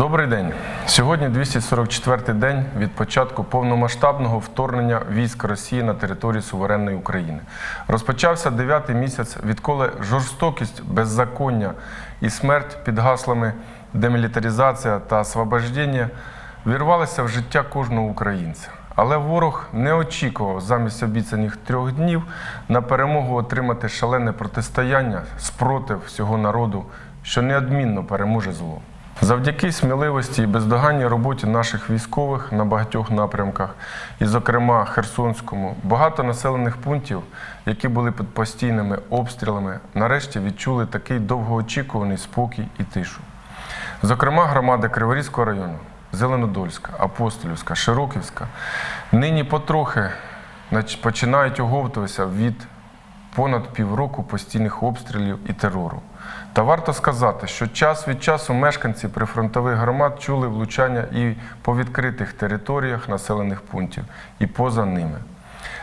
Добрий день. Сьогодні 244-й день від початку повномасштабного вторгнення військ Росії на територію суверенної України. Розпочався дев'ятий місяць, відколи жорстокість, беззаконня і смерть під гаслами демілітаризація та освобождення вірвалися в життя кожного українця. Але ворог не очікував замість обіцяних трьох днів на перемогу отримати шалене протистояння спротив всього народу, що неодмінно переможе зло. Завдяки сміливості і бездоганній роботі наших військових на багатьох напрямках, і, зокрема, Херсонському, багато населених пунктів, які були під постійними обстрілами, нарешті відчули такий довгоочікуваний спокій і тишу. Зокрема, громади Криворізького району, Зеленодольська, Апостолівська, Широківська нині потрохи починають оговтуватися від понад півроку постійних обстрілів і терору. Та варто сказати, що час від часу мешканці прифронтових громад чули влучання і по відкритих територіях населених пунктів, і поза ними.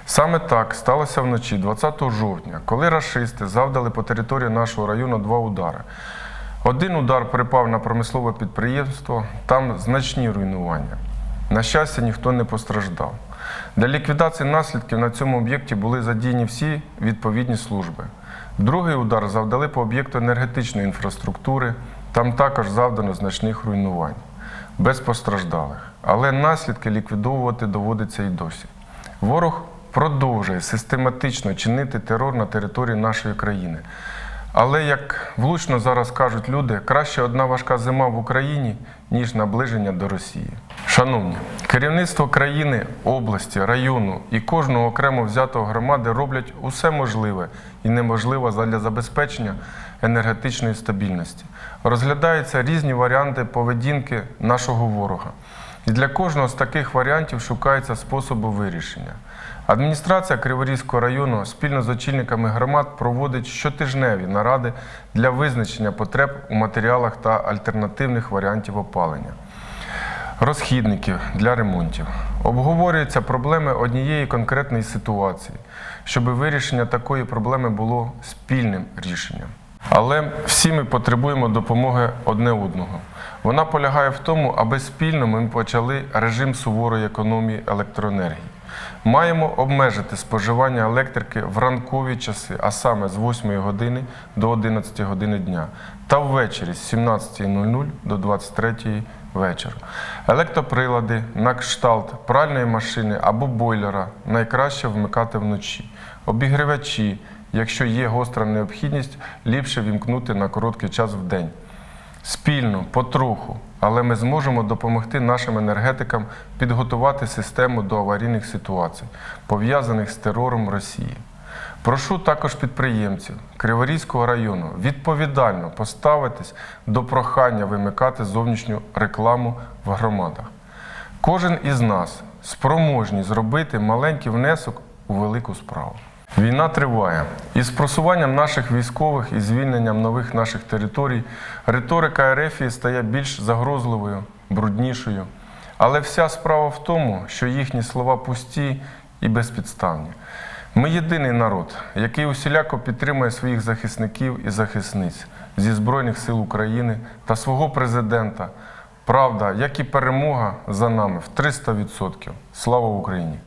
Саме так сталося вночі, 20 жовтня, коли рашисти завдали по території нашого району два удари. Один удар припав на промислове підприємство, там значні руйнування. На щастя, ніхто не постраждав. Для ліквідації наслідків на цьому об'єкті були задіяні всі відповідні служби. Другий удар завдали по об'єкту енергетичної інфраструктури. Там також завдано значних руйнувань, без постраждалих. Але наслідки ліквідовувати доводиться і досі. Ворог продовжує систематично чинити терор на території нашої країни. Але як влучно зараз кажуть люди, краще одна важка зима в Україні, ніж наближення до Росії. Шановні, керівництво країни, області, району і кожного окремо взятого громади роблять усе можливе і неможливе для забезпечення енергетичної стабільності. Розглядаються різні варіанти поведінки нашого ворога. І для кожного з таких варіантів шукаються способи вирішення. Адміністрація Криворізького району спільно з очільниками громад проводить щотижневі наради для визначення потреб у матеріалах та альтернативних варіантів опалення, розхідників для ремонтів. Обговорюються проблеми однієї конкретної ситуації, щоб вирішення такої проблеми було спільним рішенням. Але всі ми потребуємо допомоги одне одного. Вона полягає в тому, аби спільно ми почали режим суворої економії електроенергії. Маємо обмежити споживання електрики в ранкові часи, а саме з 8 години до 11 години дня, та ввечері з 17.00 до 23 вечора. Електроприлади на кшталт пральної машини або бойлера найкраще вмикати вночі. Обігрівачі, якщо є гостра необхідність, ліпше вімкнути на короткий час в день. Спільно, потроху, але ми зможемо допомогти нашим енергетикам підготувати систему до аварійних ситуацій, пов'язаних з терором Росії. Прошу також підприємців Криворізького району відповідально поставитись до прохання вимикати зовнішню рекламу в громадах. Кожен із нас спроможні зробити маленький внесок у велику справу. Війна триває. Із просуванням наших військових і звільненням нових наших територій риторика Ерефії стає більш загрозливою, бруднішою. Але вся справа в тому, що їхні слова пусті і безпідставні. Ми єдиний народ, який усіляко підтримує своїх захисників і захисниць зі Збройних сил України та свого президента. Правда, як і перемога за нами в 300%. Слава Україні!